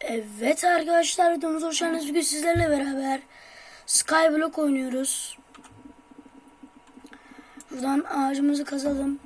Evet arkadaşlar videomuza hoş geldiniz. Bugün sizlerle beraber Skyblock oynuyoruz. Buradan ağacımızı kazalım.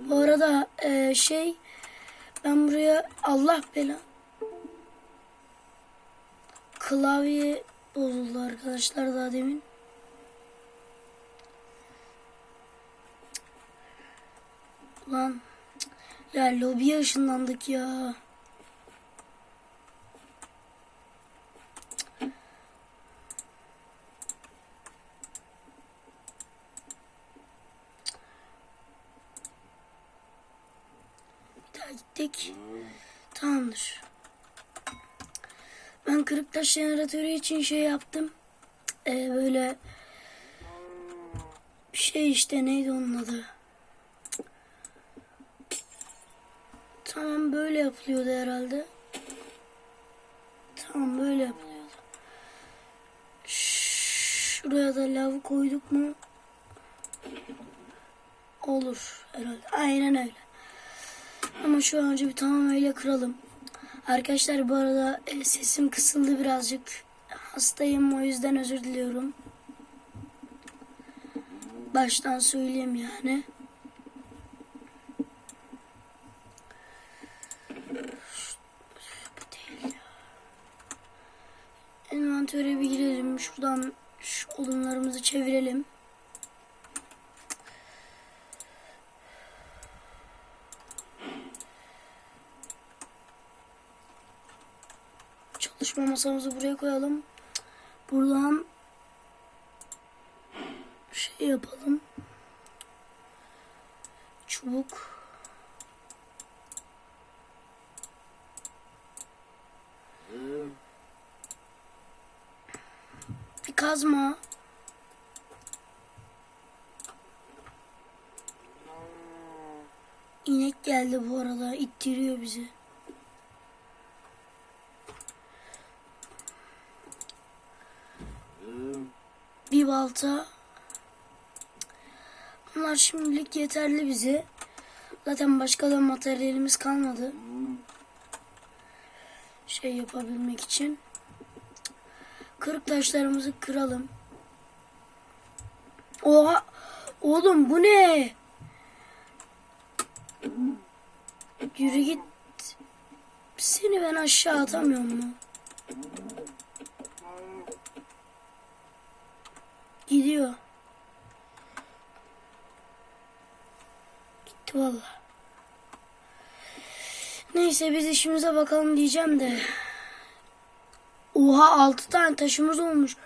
Bu arada e, şey ben buraya Allah bela klavye bozuldu arkadaşlar daha demin. Lan ya lobiye ışınlandık ya. Bir daha gittik. Tamamdır. Ben kırık taş jeneratörü için şey yaptım. Ee, böyle bir şey işte neydi onun adı? Tamam böyle yapılıyordu herhalde. Tamam böyle yapılıyordu. Şuraya da lav koyduk mu? Olur herhalde. Aynen öyle. Ama şu an önce bir tamam öyle kıralım. Arkadaşlar bu arada e, sesim kısıldı birazcık. Hastayım o yüzden özür diliyorum. Baştan söyleyeyim yani. Bu değil ya. Envantöre bir girelim. Şuradan şu odunlarımızı çevirelim. Çalışma masamızı buraya koyalım. Buradan şey yapalım. Çubuk. Bir kazma. İnek geldi bu arada. ittiriyor bizi. Bir balta. Bunlar şimdilik yeterli bize. Zaten başka da materyalimiz kalmadı. Şey yapabilmek için. Kırık taşlarımızı kıralım. Oha! Oğlum bu ne? Yürü git. Seni ben aşağı atamıyorum mu? Gidiyor. Gitti valla. Neyse biz işimize bakalım diyeceğim de. Oha altı tane taşımız olmuş.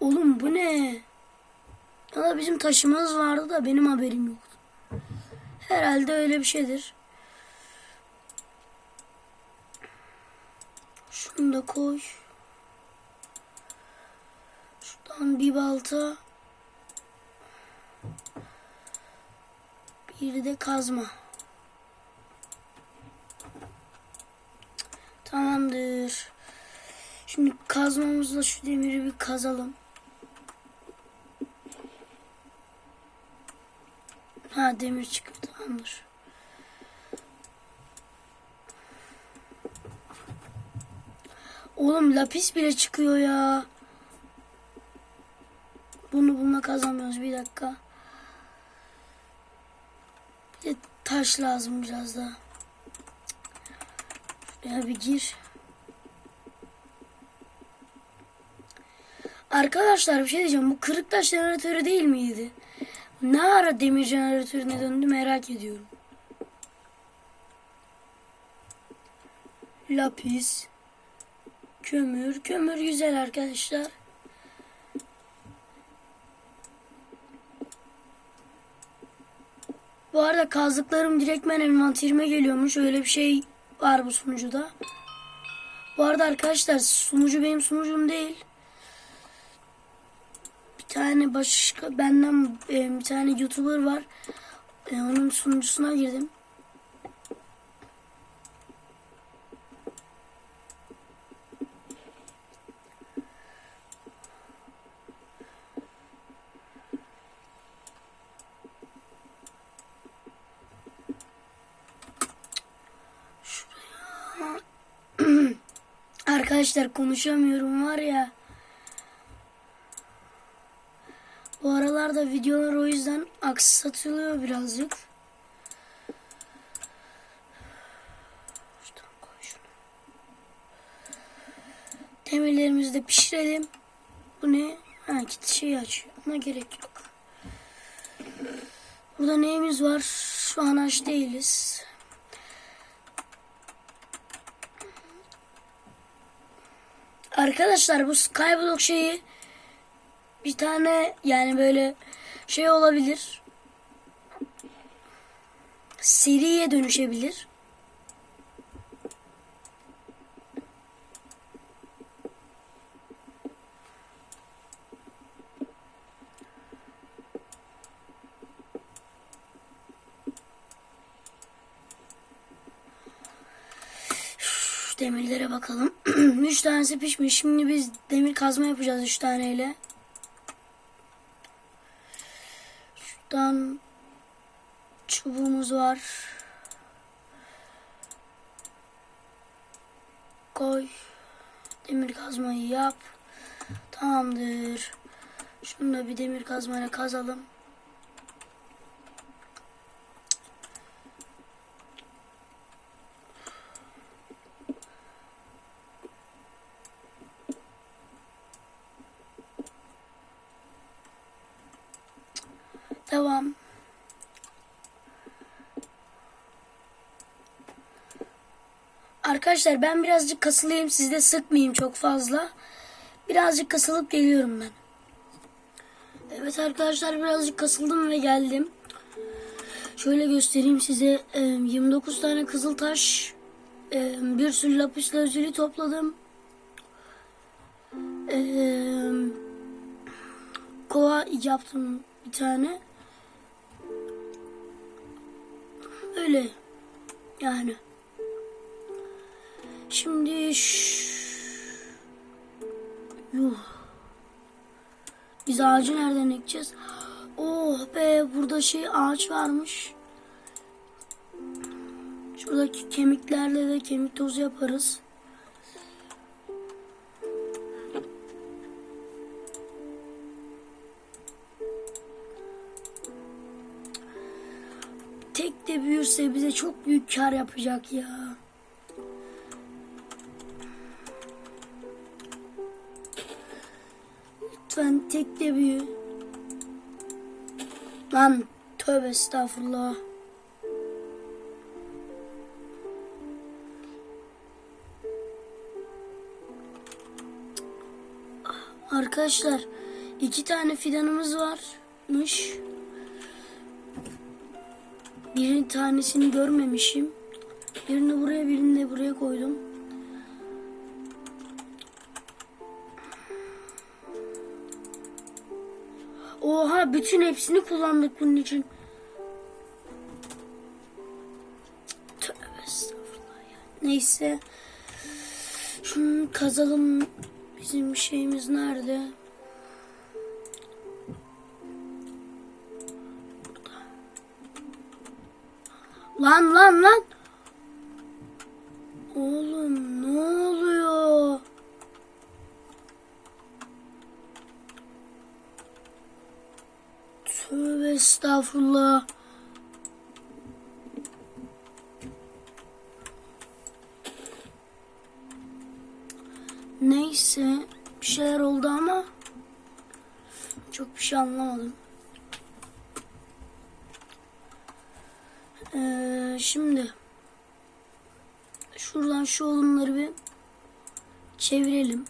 Oğlum bu ne? Ya da bizim taşımız vardı da benim haberim yoktu. Herhalde öyle bir şeydir. Şunu da koy. Şuradan bir balta. Bir de kazma. Tamamdır. Şimdi kazmamızla şu demiri bir kazalım. Ha demir çıktı tamamdır. Oğlum lapis bile çıkıyor ya. Bunu bununla kazanmıyoruz bir dakika. Bir de taş lazım biraz daha. Şuraya bir gir. Arkadaşlar bir şey diyeceğim. Bu kırık taş jeneratörü değil miydi? Ne ara demir jeneratörüne döndü merak ediyorum. Lapis. Kömür. Kömür güzel arkadaşlar. Bu arada kazdıklarım direktmen envanterime geliyormuş. Öyle bir şey var bu sunucuda. Bu arada arkadaşlar sunucu benim sunucum değil. Tane başka benden e, bir tane YouTuber var. E, onun sunucusuna girdim. Arkadaşlar konuşamıyorum var ya. Bu aralarda videolar o yüzden aksatılıyor birazcık. Demirlerimizi de pişirelim. Bu ne? Ha kit şeyi açıyor. Ona gerek yok. Burada neyimiz var? Şu an aç değiliz. Arkadaşlar bu Skyblock şeyi bir tane yani böyle şey olabilir. Seriye dönüşebilir. Demirlere bakalım. üç tanesi pişmiş. Şimdi biz demir kazma yapacağız üç taneyle. Şuradan çubuğumuz var. Koy. Demir kazmayı yap. Tamamdır. Şunu da bir demir kazmayla kazalım. Arkadaşlar ben birazcık kasılayım. Siz de sıkmayayım çok fazla. Birazcık kasılıp geliyorum ben. Evet arkadaşlar birazcık kasıldım ve geldim. Şöyle göstereyim size. Ee, 29 tane kızıl taş, bir sürü lapis lazuli topladım. Kova yaptım bir tane. Öyle yani. Şimdi yuh. Biz ağacı nereden ekeceğiz? Oh be burada şey ağaç varmış. Şuradaki kemiklerle de kemik tozu yaparız. Tek de büyürse bize çok büyük kar yapacak ya. Lütfen tek de büyü. Lan tövbe estağfurullah. Arkadaşlar iki tane fidanımız varmış. Bir tanesini görmemişim. Birini buraya birini de buraya koydum. Oha bütün hepsini kullandık bunun için. Tövbe estağfurullah ya. Neyse. Şunu kazalım. Bizim şeyimiz nerede? Lan lan lan. Oğlum ne oluyor? Tövbe estağfurullah. Neyse bir şeyler oldu ama çok bir şey anlamadım. Ee, şimdi şuradan şu olumları bir çevirelim.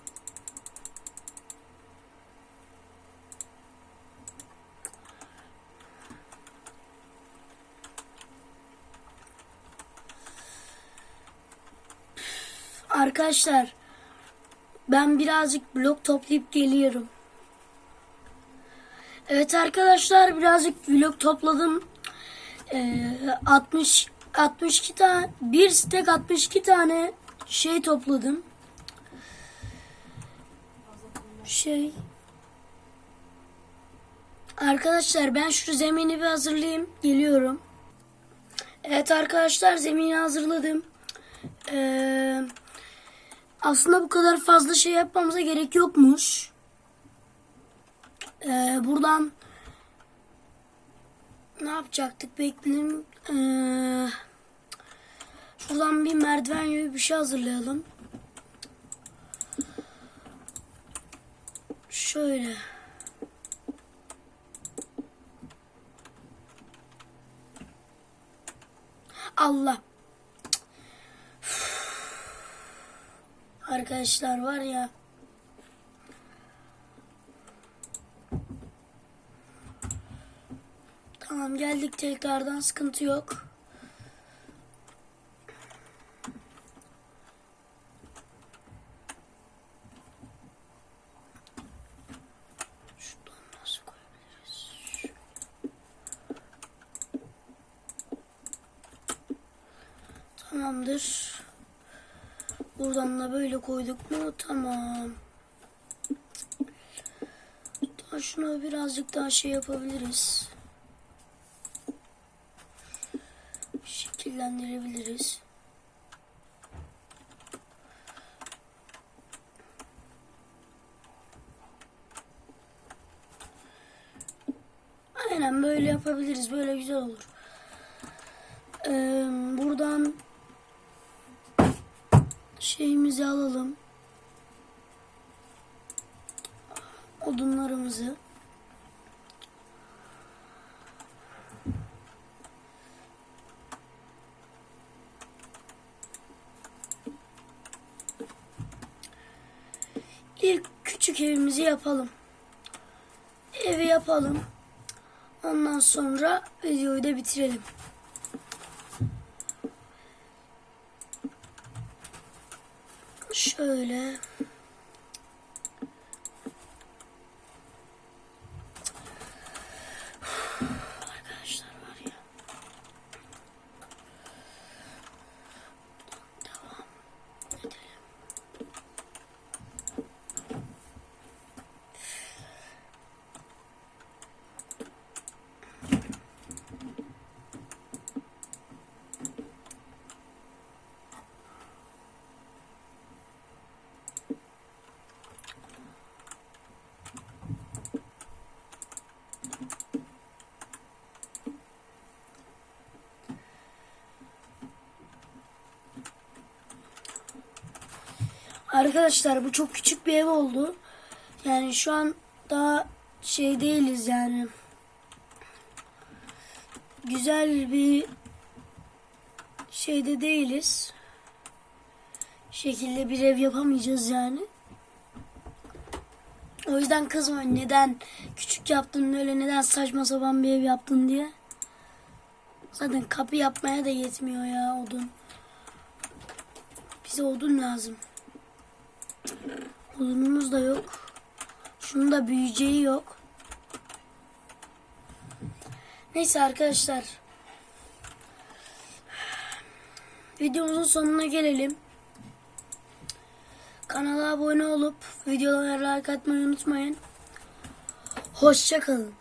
Arkadaşlar ben birazcık blok toplayıp geliyorum. Evet arkadaşlar birazcık blok topladım. Ee, 60 62 tane bir stek 62 tane şey topladım. Şey Arkadaşlar ben şu zemini bir hazırlayayım. Geliyorum. Evet arkadaşlar zemini hazırladım. Ee, Aslında bu kadar fazla şey yapmamıza gerek yokmuş. Ee, buradan ne yapacaktık bekleyelim. Ee, şuradan bir merdiven gibi bir şey hazırlayalım. Şöyle. Allah. Arkadaşlar var ya. Tamam geldik tekrardan sıkıntı yok. Şuradan nasıl koyabiliriz? Tamamdır. Böyle koyduk mu? Tamam. Daha şunu birazcık daha şey yapabiliriz. Şekillendirebiliriz. Aynen böyle yapabiliriz. Böyle güzel olur. Ee, buradan şeyimizi alalım. Odunlarımızı. İlk küçük evimizi yapalım. Evi yapalım. Ondan sonra videoyu da bitirelim. Şöyle. Arkadaşlar var ya. Devam edelim. Arkadaşlar bu çok küçük bir ev oldu. Yani şu an daha şey değiliz yani. Güzel bir şeyde değiliz. Şekilde bir ev yapamayacağız yani. O yüzden kızmayın neden küçük yaptın öyle neden saçma sapan bir ev yaptın diye. Zaten kapı yapmaya da yetmiyor ya odun. Bize odun lazım. Odunumuz da yok. Şunun da büyüyeceği yok. Neyse arkadaşlar. Videomuzun sonuna gelelim. Kanala abone olup videolara like atmayı unutmayın. Hoşçakalın.